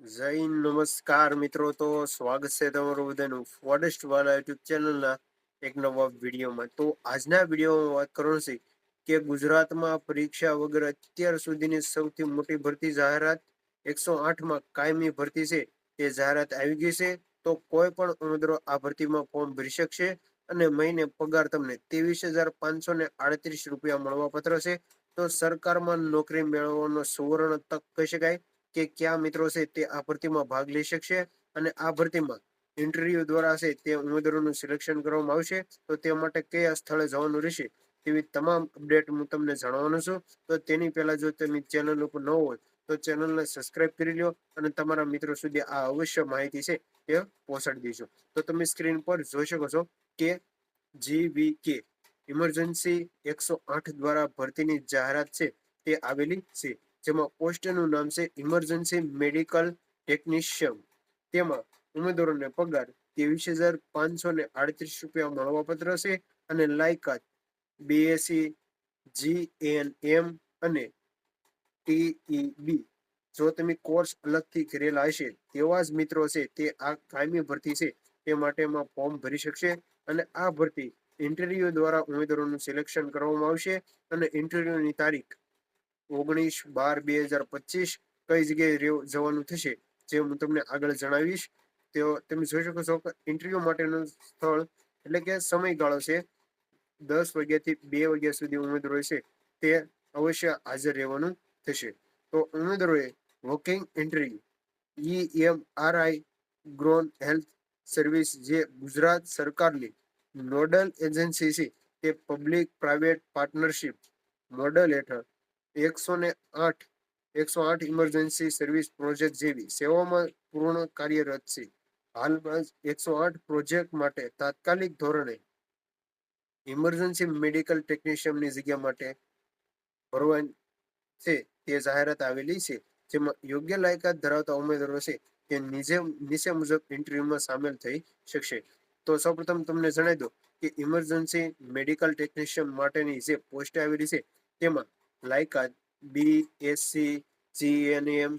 જય નમસ્કાર મિત્રો. તો સ્વાગત છે તમારું બધાનું ફોરેસ્ટ વાળા યુટ્યુબ ચેનલના એક નવા વિડીયોમાં. તો આજના વિડીયોમાં વાત કરવાની છે કે ગુજરાતમાં પરીક્ષા વગર અત્યાર સુધીની સૌથી મોટી ભરતી જાહેરાત એકસો આઠમાં કાયમી ભરતી છે. તે જાહેરાત આવી ગઈ છે. તો કોઈ પણ ઉમેદવારો આ ભરતીમાં ફોર્મ ભરી શકશે અને મહિને પગાર તમને ત્રેવીસ હજાર પાંચસો ને આડત્રીસ રૂપિયા મળવાપત્ર છે. તો સરકારમાં નોકરી મેળવવાનો સુવર્ણ તક કહી શકાય. કે કયા મિત્રો છે તે આ ભરતીમાં ભાગ લઈ શકશે અને આ ભરતીમાં ઇન્ટરવ્યુ દ્વારા છે તે ઉમેદવારોનું સિલેક્શન કરવામાં આવશે. તો તે માટે કયા સ્થળે જવાનું રહેશે તેવી તમામ અપડેટ હું તમને જણાવવાનો છું. તો તેની પહેલા જો તમે ચેનલ ઉપર ન હોય તો ચેનલને સબસ્ક્રાઇબ કરી લો અને તમારા મિત્રો સુધી આ અવશ્ય માહિતી છે તે પહોંચાડી દેજો. તો તમે સ્ક્રીન પર જોઈ શકો છો કે જીવીકે ઇમરજન્સી એકસો આઠ દ્વારા ભરતીની જાહેરાત છે તે આવેલી છે. જેમાં પોસ્ટનું નામ છે ઇમરજન્સી મેડિકલ ટેકનિશિયન તેમાં ઉમેદવારોને પગાર ત્રેવીસ હજાર પાંચસો ને આડત્રીસ રૂપિયા મળવાપત્ર છે અને લાયકાત બીએસસી જી એન એમ અને ટીઈબી જો તમે કોર્સ અલગથી કરેલા હશે, તેવા જ મિત્રો છે, તે આ કાયમી ભરતી છે, તે માટેમાં ફોર્મ ભરી શકશે અને આ ભરતી ઇન્ટરવ્યુ દ્વારા ઉમેદવારોનું સિલેક્શન કરવામાં આવશે અને ઇન્ટરવ્યુની તારીખ ઓગણીસ બાર બે હજાર પચીસ કઈ જગ્યાએ જવાનું થશે જે હું તમને આગળ જણાવીશ. તો તમે જોઈ શકો છો કે ઇન્ટરવ્યુ માટેનું સ્થળ એટલે કે સમયગાળો છે દસ વાગ્યાથી બે વાગ્યા સુધી ઉમેદવારો છે તે અવશ્ય હાજર રહેવાનું થશે. તો ઉમેદવારોએ walking interview E M R I green health service જે ગુજરાત સરકારની નોડલ એજન્સી છે તે પબ્લિક પ્રાઇવેટ પાર્ટનરશિપ મોડલ હેઠળ એકસો ને આઠ, એકસો આઠ ઇમરજન્સી સર્વિસ પ્રોજેક્ટ જેવી સેવામાં પૂર્ણ કાર્યરત છે. હાલમાં એકસો આઠ પ્રોજેક્ટ માટે તાત્કાલિક ધોરણે ઇમરજન્સી મેડિકલ ટેકનિશિયનની જગ્યા માટે ભરવા છે તે જાહેરાત આવેલી છે. જેમાં યોગ્ય લાયકાત ધરાવતા ઉમેદવારો છે તે નીચે નીચે મુજબ ઇન્ટરવ્યુમાં સામેલ થઈ શકશે. તો સૌપ્રથમ તમને જણાવી દો કે ઇમરજન્સી મેડિકલ ટેકનિશિયન માટેની જે પોસ્ટ આવેલી છે તેમાં લાયકાત બી એસસી જીએનએમ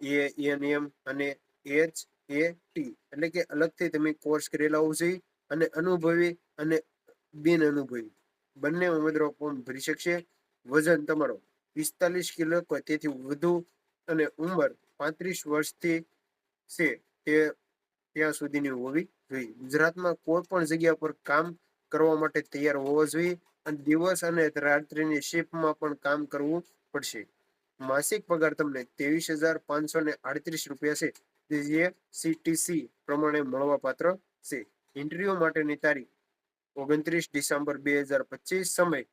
એએનએમ અને એચ એ ટી એટલે કે અલગથી તમે કોર્સ કરેલા હોવું જોઈએ અને અનુભવી અને બિન અનુભવી. બંને ઉમેદવારો ફોર્મ ભરી શકશે. વજન તમારો પિસ્તાલીસ કિલો કે તેથી વધુ અને ઉંમર પાંત્રીસ વર્ષથી છે તે ત્યાં સુધીની હોવી જોઈએ. ગુજરાતમાં કોઈ પણ જગ્યા પર કામ કરવા માટે તૈયાર હોવો જોઈએ. દિવસ અને રાત્રિની શિફ્ટમાં પણ કામ કરવું પડશે. માસિક પગાર તમને ત્રેવીસ હજાર પાંચસો ને આડત્રીસ રૂપિયા છે. જે સીટીસી પ્રમાણે મળવાપાત્ર છે. ઇન્ટરવ્યુ માટેની તારીખ ઓગણત્રીસ ડિસેમ્બર બે હજાર પચીસ સમય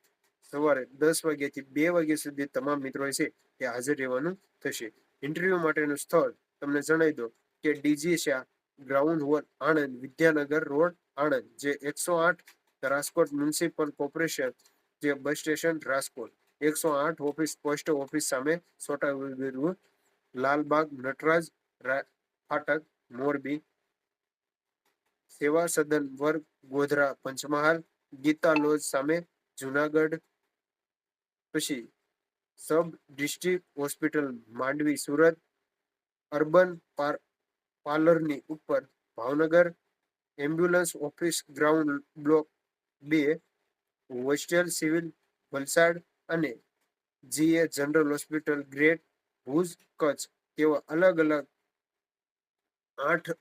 સવારે દસ વાગ્યાથી બે વાગ્યા સુધી તમામ મિત્રો છે તે હાજર રહેવાનું થશે. ઇન્ટરવ્યુ માટેનું સ્થળ તમને જણાવી દો કે D G Shah ground one Anand, Vidyanagar road, Anand, જે એકસો આઠ રાજકોટ મ્યુનિસિપલ કોર્પોરેશન જે બસ સ્ટેશન રાજકોટ. એકસો આઠ ઓફિસ, પોસ્ટ ઓફિસ સામે સોટા લાલબાગ, નટરાજ ફાટક, મોરબી. સેવા સદન વર્ગ, ગોધરા, પંચમહાલ, ગીતા લોજ સામે જુનાગઢ. પછી sub district hospital, Mandvi, Surat. Urban par- પાર્લરની ઉપર Bhavnagar. Ambulance office ground block બે હોસ્ટેલ સિવિલ વલસાડ અને જીએ general hospital great Bhuj Kutch તેવા અલગ અલગ આઠ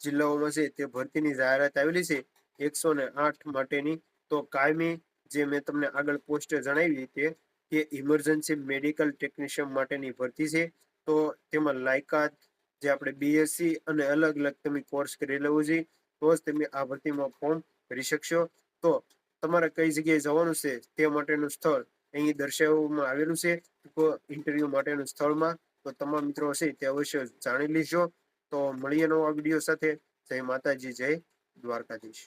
જિલ્લાઓમાં છે તે ભરતીની જાહેરાત આવેલી છે. એકસો ને આઠ માટેની. તો કાયમી જે મેં તમને આગળ પોસ્ટ જણાવી તે કે ઇમરજન્સી મેડિકલ ટેકનિશિયન માટેની ભરતી છે. તો તેમાં લાયકાત જે આપણે બીએસસી અને અલગ અલગ તમે કોર્સ કરી લેવો જોઈએ તો જ તમે આ ભરતીમાં ફોર્મ ભરી શકશો. તો તમારે કઈ જગ્યાએ જવાનું છે તે માટેનું સ્થળ અહીં દર્શાવવામાં આવેલું છે. ઇન્ટરવ્યુ માટેનું સ્થળમાં તો તમામ મિત્રો હશે તે અવશ્ય જાણી લેજો. તો મળીએ નવા વીડિયો સાથે. જય માતાજી, જય દ્વારકાધીશ.